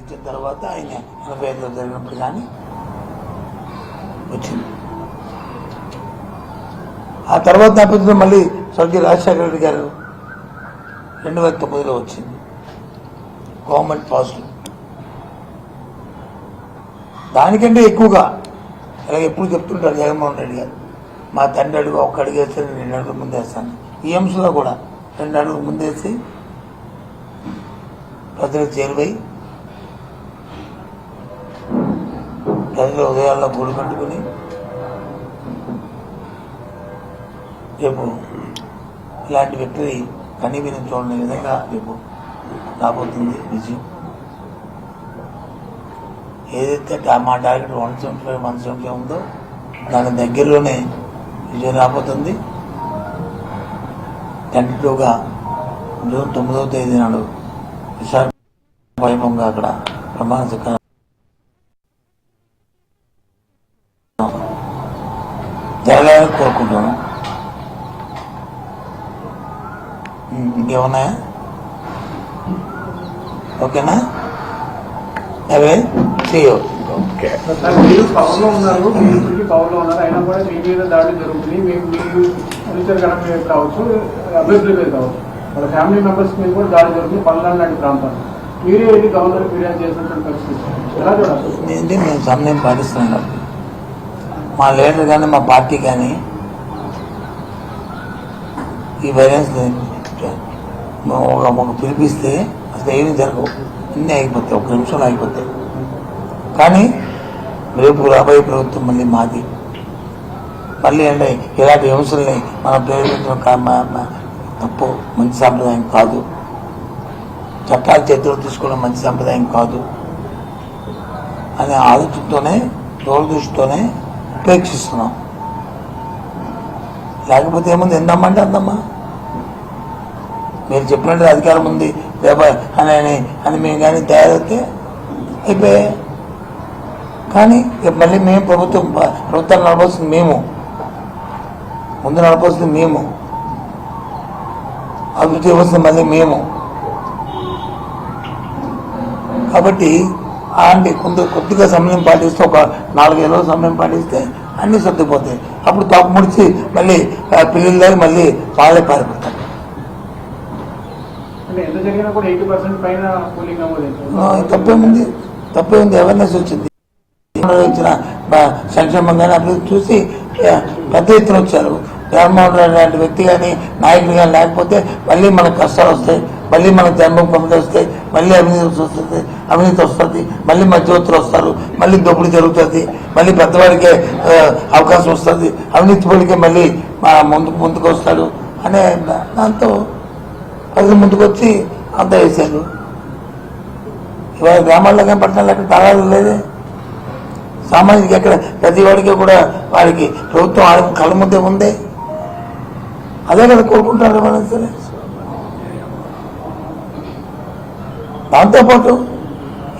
ఇచ్చిన తర్వాత ఆయన ఎనభై ఐదులో జరిగినప్పుడు కానీ వచ్చింది. ఆ తర్వాత నేపథ్యంలో మళ్ళీ స్వర్గీయ రాజశేఖర రెడ్డి గారు రెండు వేల తొమ్మిదిలో వచ్చింది. Government positive. దానికంటే ఎక్కువగా అలాగే ఎప్పుడు చెప్తుంటారు జగన్మోహన్ రెడ్డి గారు మా తండ్రి అడుగు ఒక్క అడుగు వేస్తే నేను రెండు అడుగులు ముందేస్తాను. ఈ అంశంలో కూడా రెండు అడుగులు ముందేసి ప్రజలకు చేరువై ప్రజల ఉదయాల్లో గూడు కట్టుకుని రేపు ఇలాంటి వ్యక్తిని కనీవిని చూడని విధంగా రేపు రాబోతుంది విజయం. ఏదైతే మా target one seventy five one seventy ఉందో దాని దగ్గరలోనే విజయం రాబోతుంది. టెంటేటివ్గా జూన్ తొమ్మిదవ తేదీ నాడు విశాఖ వైభవంగా అక్కడ ప్రమాణ ఉం, ఇంకేమున్నాయా ఓకేనా అవే చేయో ఓకే మీరు పవర్లో ఉన్నారు మీరు ఇప్పటికీ పవర్లో ఉన్నారు అయినా కూడా మీ మీద దాడి జరుగుతుంది మేము మీరు అనుచరగణ మీద కావచ్చు అభ్యర్థుల మీద కావచ్చు వాళ్ళ ఫ్యామిలీ మెంబర్స్ మీద కూడా దాడి జరుగుతుంది పల్నాడు లాంటి ప్రాంతాలు మీరే వెళ్ళి గవర్నర్ ఫిర్యాదు చేసినటువంటి పరిస్థితి ఎలా చూడాలి ఏంటి మేము సమయం పాటిస్తున్నాం. మా లీడర్ కానీ మా పార్టీ కానీ ఈ వైలెన్స్ ఒక ఒక పిలిపిస్తే అసలు ఏమీ జరగవు. అన్నీ ఆగిపోతాయి ఒక నిమిషంలో ఆగిపోతాయి కానీ రేపు రాబోయే ప్రభుత్వం మళ్ళీ మాది. మళ్ళీ అంటే ఇలాంటి హింసల్ని మనం ప్రేరేపించడం తప్పు మంచి సాంప్రదాయం కాదు. చట్టాలు చేతిలో తీసుకోవడం మంచి సాంప్రదాయం కాదు. అనే ఆలోచనతోనే దూరదృష్టితోనే ఉపేక్షిస్తున్నాం. లేకపోతే ఏముంది? ఎందమ్మంటే అందమ్మా మీరు చెప్పినట్టు అధికారం ఉంది. రేపు అని అని అని మేము కానీ తయారైతే అయిపోయాయి కానీ మళ్ళీ మేము ప్రభుత్వం ప్రభుత్వాన్ని నడపాల్సింది మేము. ముందు నడపాల్సింది మేము. అభివృద్ధి ఇవ్వాల్సింది మళ్ళీ మేము. కాబట్టి అలాంటి కొంత కొద్దిగా సమయం పాటిస్తే ఒక నాలుగైదు రోజులు సమయం పాటిస్తే అన్నీ సర్దిపోతాయి అప్పుడు తప్పు ముడిచి మళ్ళీ పిల్లలు మళ్ళీ వాళ్ళే పారిపోతారు అంటే ఎంత జరిగినా కూడా ఎయిటీ పర్సెంట్ పైన కూలింగ్ అవ్వలేదు ఆ, తప్పేముంది? తప్పేముంది? అవేర్నెస్ వచ్చింది. ఇచ్చిన సంక్షేమం కానీ అభివృద్ధి చూసి పెద్ద ఎత్తున వచ్చారు. జగన్మోహన్ రెడ్డి లాంటి వ్యక్తి కానీ నాయకుడు కానీ లేకపోతే మళ్ళీ మనకు కష్టాలు వస్తాయి మళ్ళీ మనకు జన్మం పంపిణీ వస్తాయి మళ్ళీ అవినీతి వస్తుంది అవినీతి వస్తుంది మళ్ళీ మధ్యవర్తులు వస్తారు మళ్ళీ దోపిడీ జరుగుతుంది మళ్ళీ పెద్దవాడికే అవకాశం వస్తుంది అవినీతి పడికే మళ్ళీ మా ముందుకు ముందుకు వస్తాడు అనే దాంతో ప్రజలు ముందుకు వచ్చి అంతా వేశారు. ఇవాళ గ్రామాల్లో కానీ పట్టణాలు ఎక్కడ తగాదు లేదే. సామాజిక ఎక్కడ ప్రతి వాడికి కూడా వారికి ప్రభుత్వం ఆడ కళ్ళ ముందే ఉంది. అదే కదా కోరుకుంటారు మనం సరే. దాంతోపాటు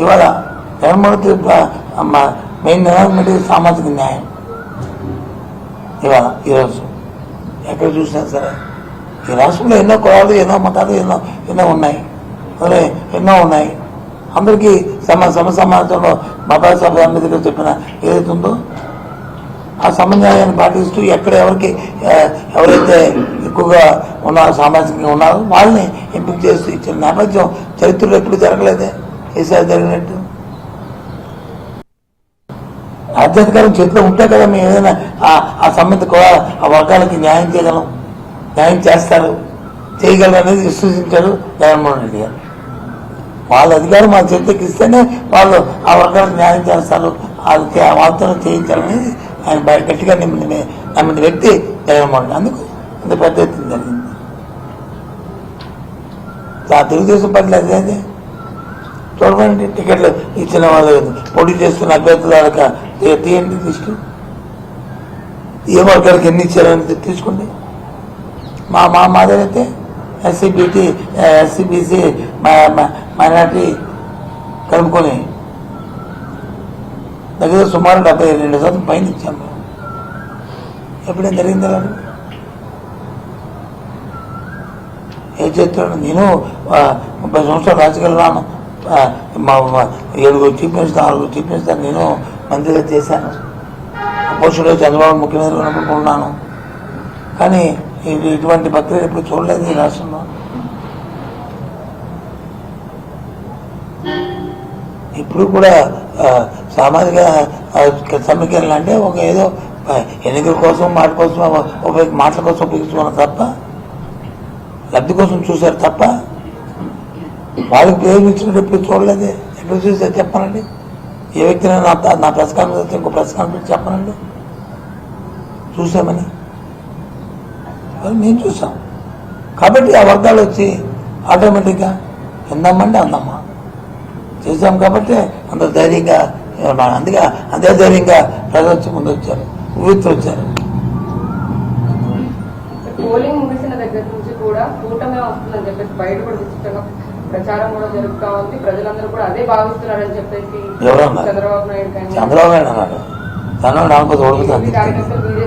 ఇవాళ జగన్మోహన్ మెయిన్ డెవలప్మెంట్ సామాజిక న్యాయం. ఇవాళ ఈరోజు ఎక్కడ చూసినా సరే. ఈ రాష్ట్రంలో ఎన్నో కులాలు ఎన్నో మతాలు ఎన్నో ఎన్నో ఉన్నాయి. అదే ఎన్నో ఉన్నాయి. అందరికీ సమ సమ సమాజంలో బాబాసాహెబ్ అంబేద్కర్ చెప్పిన ఏదైతే ఉందో ఆ సమన్యాయాన్ని పాటిస్తూ ఎక్కడ ఎవరికి ఎవరైతే ఎక్కువగా ఉన్నారో సామాజికంగా ఉన్నారో వాళ్ళని ఎంపిక చేస్తూ ఇచ్చిన నేపథ్యం చరిత్రలో ఎప్పుడు జరగలేదే. ఈసారి జరిగినట్టు? రాజ్యాధికారం చేతిలో ఉంటే కదా మేము ఏదైనా ఆ- ఆ సంబంధిత కూడా ఆ వర్గాలకి న్యాయం చేయగలం. న్యాయం చేస్తారు చేయగలరు అనేది విశ్వసించారు జగన్మోహన్ రెడ్డి గారు వాళ్ళ అధికారం మా చేతికి ఇస్తేనే వాళ్ళు ఆ వర్గాలకు న్యాయం చేస్తారు వాళ్ళకి ఆ వార్తలు చేయించాలనేది ఆయన బయ- గట్టిగా నమ్మిన నమ్మిన వ్యక్తి జగన్మోహన్ రెడ్డి అందుకు అంత పెద్ద ఎత్తున జరిగింది ఆ తెలుగుదేశం పార్టీ అదే చూడమండి టికెట్లు ఇచ్చిన వాళ్ళు పోటీ చేస్తున్న అభ్యర్థుల తీయండి లిస్టు ఏ వర్గాలకు ఎన్ని ఇచ్చారని తీసుకోండి మా మా మాదైతే SC BT SC BC minority కలుపుకొని దగ్గర సుమారు డెబ్బై రెండు శాతం పైన ఇచ్చాము ఎప్పుడేం జరిగింది అలా? ఏ చేస్తున్నాను నేను ముప్పై సంవత్సరాలు రాజకీయాలు రాను. మా ఏడుగురు చీఫ్ మినిస్టర్ ఆరుగురు చీఫ్ మినిస్టర్ నేను మంత్రిగా చేశాను. అపోజిషన్లో చంద్రబాబు ముఖ్యమంత్రి ఉన్నప్పుడు ఉన్నాను. కానీ ఇటువంటి ప్రక్రియ ఎప్పుడు చూడలేదు ఈ రాష్ట్రంలో. ఇప్పుడు కూడా సామాజిక సమీకరణలు అంటే ఒక ఏదో ఎన్నికల కోసం మాట కోసం ఉపయోగ మాటల కోసం ఉపయోగించుకున్న తప్ప లబ్ధి కోసం చూశారు తప్ప వాళ్ళకి ప్రయోగించినట్టు ఎప్పుడు చూడలేదే. ఎప్పుడు చూసారు చెప్పనండి? ఏ వ్యక్తిని నా నా ప్రెస్ కాన్ఫరెన్స్ ఇంకో ప్రెస్ కాన్ఫరెన్స్ చెప్పనండి? చూసామని అది మేము చూసాం కాబట్టి ఆ వర్గాలు వచ్చి ఆటోమేటిక్గా ఎందమ్మంటే అందమ్మా? చేశాం కాబట్టి అంత ధైర్యంగా అందుకే అంతే ధైర్యంగా ప్రజలు వచ్చి ముందు వచ్చారు ఊరితో వచ్చారు. పోలింగ్ ముగిసిన దగ్గర నుంచి కూడా కూటమే వస్తుందని చెప్పేసి బయట కూడా విచిత్రంగా ప్రచారం కూడా జరుగుతా ఉంది. ప్రజలందరూ కూడా అదే భావిస్తున్నారని చెప్పేసి ఎవరన్నారు? చంద్రబాబు నాయుడు చంద్రబాబు నాయుడు అన్నాడు చంద్రబాబు రాకపోతే ఓడిపోతుంది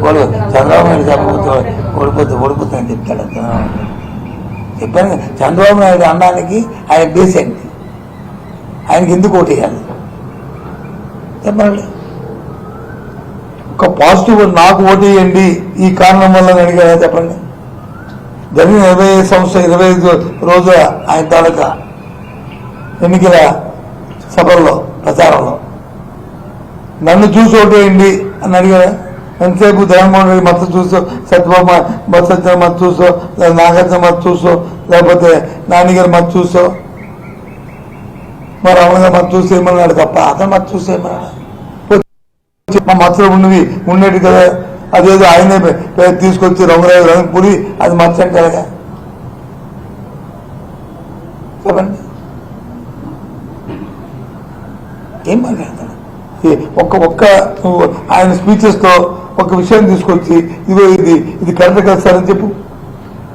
ఓడి చంద్రబాబు నాయుడు చెప్పకపోతే ఓడిపోతే ఓడిపోతుందని అని చెప్తాడు చంద్రబాబు చెప్పాను చంద్రబాబు నాయుడు అన్నానికి ఆయన డీసెంట్. ఆయనకి ఎందుకు ఓటేయాలి? చెప్పండి. ఒక పాజిటివ్ నాకు ఓటేయండి. ఈ కారణం వల్ల అడిగారా చెప్పండి. జరిగిన ఇరవై ఐదు సంవత్సరం ఇరవై ఐదు రోజుల ఆయన తాలూకా ఎన్నికల సభల్లో ప్రచారంలో నన్ను చూసి ఓటేయండి అని అడిగారు ఎంతసేపు జగన్మోహన్ రెడ్డి మత్తు చూసో సత్యబాబు బస్ సత్య మత్తు చూసో నాగార్జున మత చూసో లేకపోతే నాన్నగారు మత చూసో? మరి రమణ గారు మత్తు ఏమన్నాడు తప్ప అతను మత చూసేమన్నాడు మా మత్తులో ఉన్నవి ఉండేది కదా. అదేదో ఆయనే తీసుకొచ్చి రంగురాజు రంగు పురి అది మచ్చ అంటారుగా చెప్పండి. ఏం మాట్లాడతాడు ఒక్క ఒక్క ఆయన స్పీచెస్తో ఒక విషయం తీసుకొచ్చి ఇదిగో ఇది ఇది కరెక్ట్ కదా సార్ అని చెప్పు.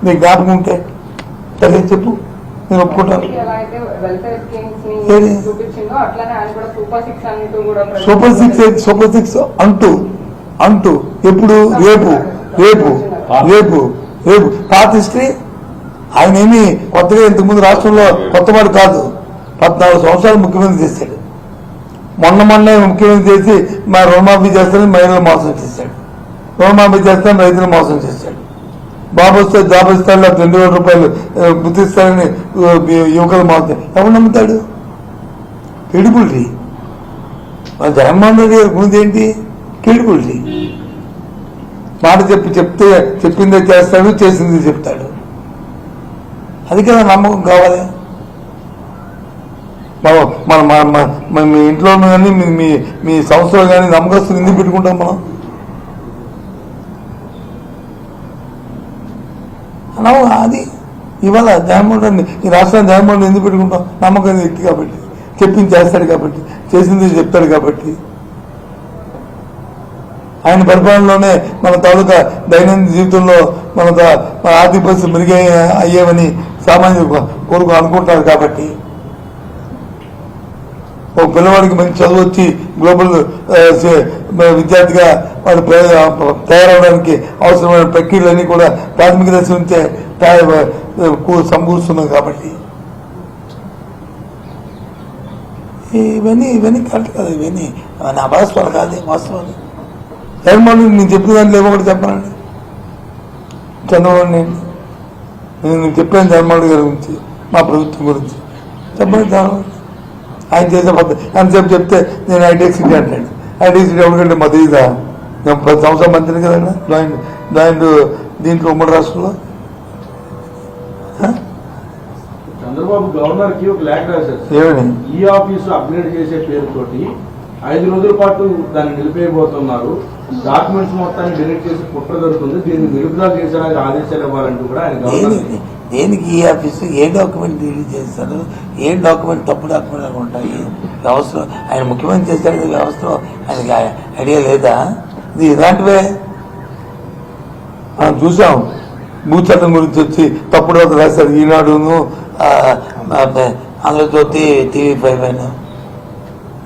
నీకు జ్ఞాపకం ఉంటే సరే చెప్పు. నేను ఒప్పుకుంటాను. Super six? సూపర్ సిక్స్ అంటూ అంటూ ఎప్పుడు? రేపు. రేపు. రేపు. రేపు. పాత హిస్టరీ ఆయన ఏమి కొత్తగా ఇంతకుముందు రాష్ట్రంలో కొత్తవాడు కాదు. పద్నాలుగు సంవత్సరాలు ముఖ్యమంత్రి చేశాడు. మొన్న మొన్నే ముఖ్యమంత్రి చేసి మా రుణమాఫీ చేస్తానని మహిళలు మోసం చేశాడు రుణమాఫీ చేస్తాను రైతులు మోసం చేశాడు బాబు వస్తే జాబ్ ఇస్తాడు రెండు వేల రూపాయలు గుర్తిస్తానని యువకులు మోసం ఎవరు నమ్ముతాడు? క్రెడిబిలిటీ మన జగన్మోహన్ రెడ్డి గారి గురించి ఏంటి? క్రెడిబిలిటీ మాట చెప్పి చెప్తే చెప్పిందే చేస్తాడు చేసింది చెప్తాడు. అది కదా నమ్మకం కావాలి. మన మన మీ ఇంట్లో కానీ మీ మీ సంస్థలో కానీ నమ్మకస్తులు ఎందుకు పెట్టుకుంటాం మనం? అనవు అది ఇవాళ జగన్మోహన్ ఈ రాష్ట్రాన్ని జగన్మోహన్ ఎందుకు పెట్టుకుంటాం? నమ్మకం వ్యక్తి కాబట్టి చెప్పింది చేస్తాడు కాబట్టి చేసింది చెప్తాడు కాబట్టి. ఆయన పరిపాలనలోనే మన తాలూకా దైనందిన జీవితంలో మన ఆర్థిక పరిస్థితి మెరుగే అయ్యేవని సామాన్య కోరుకు అనుకుంటారు కాబట్టి. ఒక పిల్లవాడికి మంచి చదువు వచ్చి గ్లోబల్ విద్యార్థిగా వాడు తయారవడానికి అవసరమైన ప్రక్రియలన్నీ కూడా ప్రాథమిక దశ నుంచే కూ- సమకూరుస్తున్నాం కాబట్టి. ఇవన్నీ ఇవన్నీ కరెక్ట్ కాదు ఇవన్నీ నా అభాస్వాలు కాదు వాస్తవాలు. జగన్మోహన్ నేను చెప్పిన దాంట్లో ఏమో ఒకటి చెప్పనండి చంద్రబాబు నేను నేను చెప్పాను జగన్మోహన్ గారి గురించి మా ప్రభుత్వం గురించి చెప్పండి ఆయన చేసే పద్ధతి ఎంతసేపు చెప్తే నేను ఐటీ సిటీ అంటాడు ఐటీ సిటీ ఎవరికంటే మా తెలియదా నేను పది సంవత్సరం మంత్రిని కదండి జాయింట్ జాయింట్ దీంట్లో ఉమ్మడి రాష్ట్రంలో? చంద్రబాబు గవర్నర్కి ఒక లేఖ రాశారు. ఈ ఆఫీసు అప్గ్రేడ్ చేసే పేరుతోటి ఐదు రోజుల పాటు దాన్ని నిలిపేయబోతున్నారు. డాక్యుమెంట్స్ మొత్తాన్ని డిలీట్ చేసి కుట్ర జరుగుతుంది. దీన్ని విడుదల చేసేలాగా ఆదేశాలు ఇవ్వాలంటూ కూడా ఆయన గవర్నర్ దేనికి ఈ ఆఫీసు ఏ డాక్యుమెంట్ రిలీజ్ చేస్తారు ఏ డాక్యుమెంట్ తప్పు డాక్యుమెంట్ ఉంటాయి వ్యవస్థలో ఆయన ముఖ్యమంత్రి చేశాడు వ్యవస్థలో ఆయనకి ఐడియా లేదా? ఇది ఇలాంటివే. మనం చూసాం భూచట్టం గురించి వచ్చి తప్పుడు ఒక రాశారు ఈనాడును ఆంధ్రజ్యోతి టీవీ ఫైవ్ అని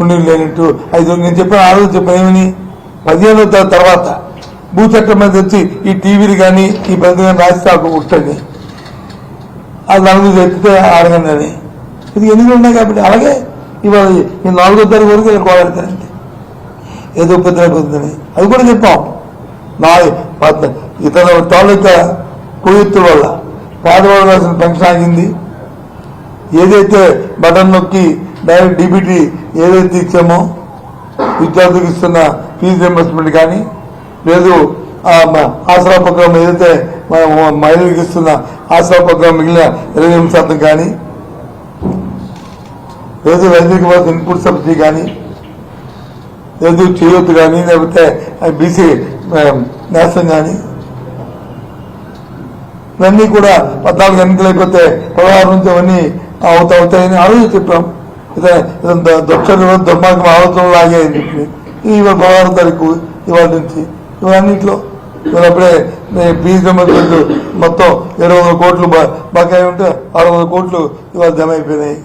ఉండి లేనట్టు ఐదు నేను చెప్పాను ఆ రోజు చెప్పాను ఏమని? పదిహేను తర్వాత భూచట్టం మీద వచ్చి ఈ టీవీలు కానీ ఈ ప్రతి కానీ రాస్తే ఒక ఉంటుంది అది నలుగురు చెప్తే అడగండి ఇది ఎన్నికలు ఉన్నాయి కాబట్టి అలాగే ఇవాళ ఈ నాలుగో తారీఖు వరకు ఇలా కోలాడతారంటే ఏదో ఉపద్రవం అవుతుందని. అది కూడా చెప్పాం. నా ఇతను ఇతర తాలూకా కుయుత్తుల వల్ల పేదవాళ్ళు రాసిన పెన్షన్ ఆగింది. ఏదైతే బటన్ నొక్కి డైరెక్ట్ డిబిటీ ఏదైతే ఇచ్చామో విద్యార్థులకు ఇస్తున్న ఫీజు రింబర్స్మెంట్ కానీ లేదు ఆసరా పక్కన ఏదైతే మహిళలకు ఇస్తున్న ఆసరా మిగిలిన ఇరవై ఎనిమిది శాతం కానీ లేదు రైతులకు ఇవ్వాల్సిన ఇన్పుట్ సబ్సిడీ కానీ లేదు చేయొద్దు కానీ లేకపోతే బీసీ నేస్తం కానీ ఇవన్నీ కూడా పద్నాలుగు ఎన్నికలు అయిపోతే పదహారు నుంచి అవన్నీ అవుతా అవుతాయని ఆలోచన చెప్పాం. ఇదే దుర్మార్గం ఆలోచనలు లాగే అని చెప్పి ఇవాళ పదహారు తారీఖు ఇవాళ నుంచి ఇవన్నింటిలో ఇవాళ అప్పుడే ఫీజు రిమెంబర్మెంట్ మొత్తం ఏడు వందల కోట్లు బ- బకాయి ఉంటే ఆరు వందల కోట్లు ఇవాళ జమ అయిపోయినాయి.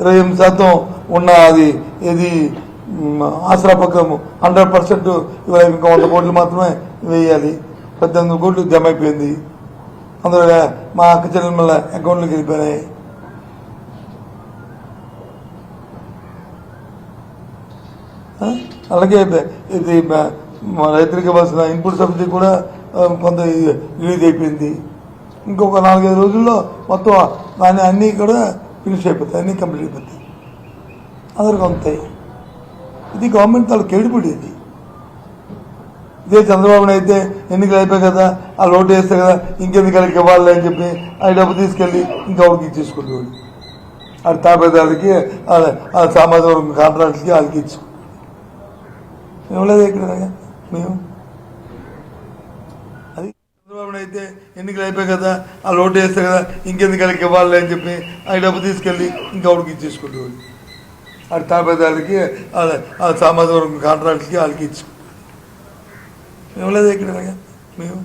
ఇరవై ఎనిమిది శాతం ఉన్న అది ఇది ఆసరా పక్కం హండ్రెడ్ పర్సెంట్ ఇవాళ ఇంకా వంద కోట్లు మాత్రమే వేయాలి. పద్దెనిమిది కోట్లు జమ అయిపోయింది. అందులో మా అక్క చెల్లెమ్మల అకౌంట్లోకి వెళ్ళిపోయినాయి. అలాగే ఇది మా రైతులకు ఇవ్వాల్సిన ఇన్పుట్ సబ్సిడీ కూడా కొంత రిలీజ్ అయిపోయింది. ఇంకొక నాలుగైదు రోజుల్లో మొత్తం దాన్ని అన్నీ కూడా ఫినిష్ అయిపోతాయి అన్నీ కంప్లీట్ అయిపోతాయి. అందరికి అందుతాయి. ఇది గవర్నమెంట్ తాలూ కేడిపడింది ఇది. ఇదే చంద్రబాబు అయితే ఎన్నికలు అయిపోయాయి కదా ఆ లోటు వేస్తే కదా ఇంకెందుకు వాళ్ళకి ఇవ్వాలి అని చెప్పి ఆ డబ్బు తీసుకెళ్ళి ఇంకొకరికి ఇచ్చేసుకుంటాడు ఆ తాపేదారికి ఆ సామాజిక వర్గం కాంట్రాక్ట్స్కి వాళ్ళకి ఇచ్చుకుంటాడు ఇవ్వలేదు ఇక్కడ. మేము. అది చంద్రబాబు అయితే ఎన్నికలు అయిపోయాయి కదా ఆ లోటు వేస్తే కదా ఇంకెందుకు వాళ్ళకి ఇవ్వాలి అని చెప్పి ఆ డబ్బు తీసుకెళ్ళి ఇంకొకరికి ఇచ్చేసుకుంటాడు ఆ తాపేదాలకి ఆ సామాజిక వర్గం కాంట్రాక్ట్కి వాళ్ళకి ఇచ్చుకుంటారు మేము లేదా ఇక్కడ? మేము.